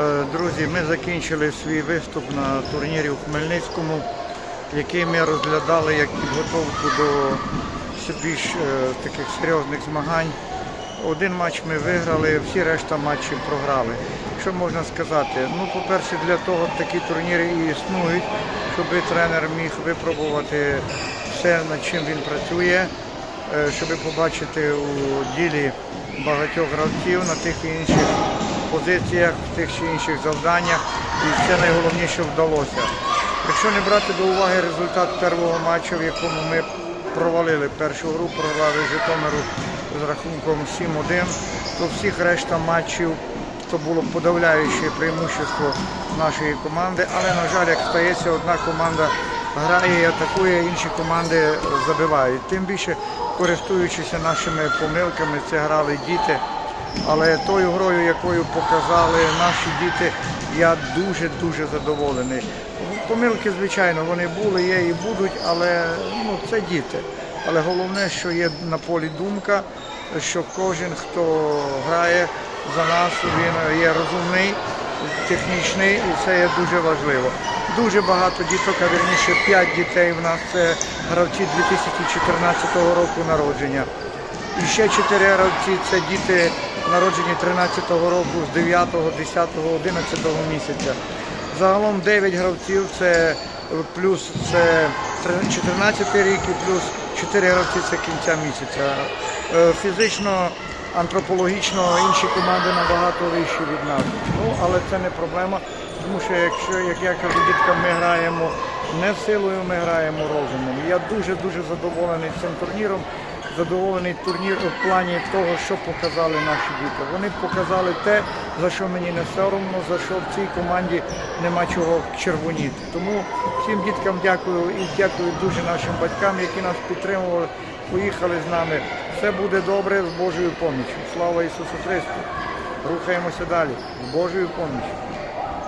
Е, Друзі, ми закінчили свій виступ на турнірі у Хмельницькому, який ми розглядали як підготовку до більш е, таких серйозних змагань. Один матч ми виграли, всі решта матчів програли. Що можна сказати? Ну, по-перше, для того такі турніри і існують, щоб тренер міг випробувати все, над чим він працює, е, щоб побачити у ділі багатьох гравців на тих і інших позиціях, в тих чи інших завданнях. І це найголовніше вдалося. Якщо не брати до уваги результат першого матчу, в якому ми провалили першу гру, програли Житомиру з рахунком 7-1, то всіх решта матчів то було подавляюче преимущество нашої команди. Але, на жаль, як стається, одна команда грає і атакує, інші команди забивають. Тим більше, користуючись нашими помилками, це грали діти. Але тою грою, якою показали наші діти, я дуже-дуже задоволений. Помилки, звичайно, вони були, є і будуть, але ну, це діти. Але головне, що є на полі думка, що кожен, хто грає за нас, він є розумний, технічний, і це є дуже важливо. Дуже багато діток, а вірніше 5 дітей в нас це гравці 2014 року народження. І ще чотири гравці це діти народжені 13-го року з 9, 10, 11 місяця. Загалом 9 гравців це плюс це 14 рік і плюс 4 гравці це кінця місяця. Е, Фізично, антропологічно інші команди набагато вищі від нас. Ну, але це не проблема, тому що якщо, як я кажу, діткам ми граємо не силою, ми граємо розумом. Я дуже-дуже задоволений цим турніром задоволений турнір у плані того, що показали наші діти. Вони показали те, за що мені не соромно, за що в цій команді нема чого червоніти. Тому всім діткам дякую і дякую дуже нашим батькам, які нас підтримували, поїхали з нами. Все буде добре з Божою поміччю. Слава Ісусу Христу! Рухаємося далі з Божою поміччю.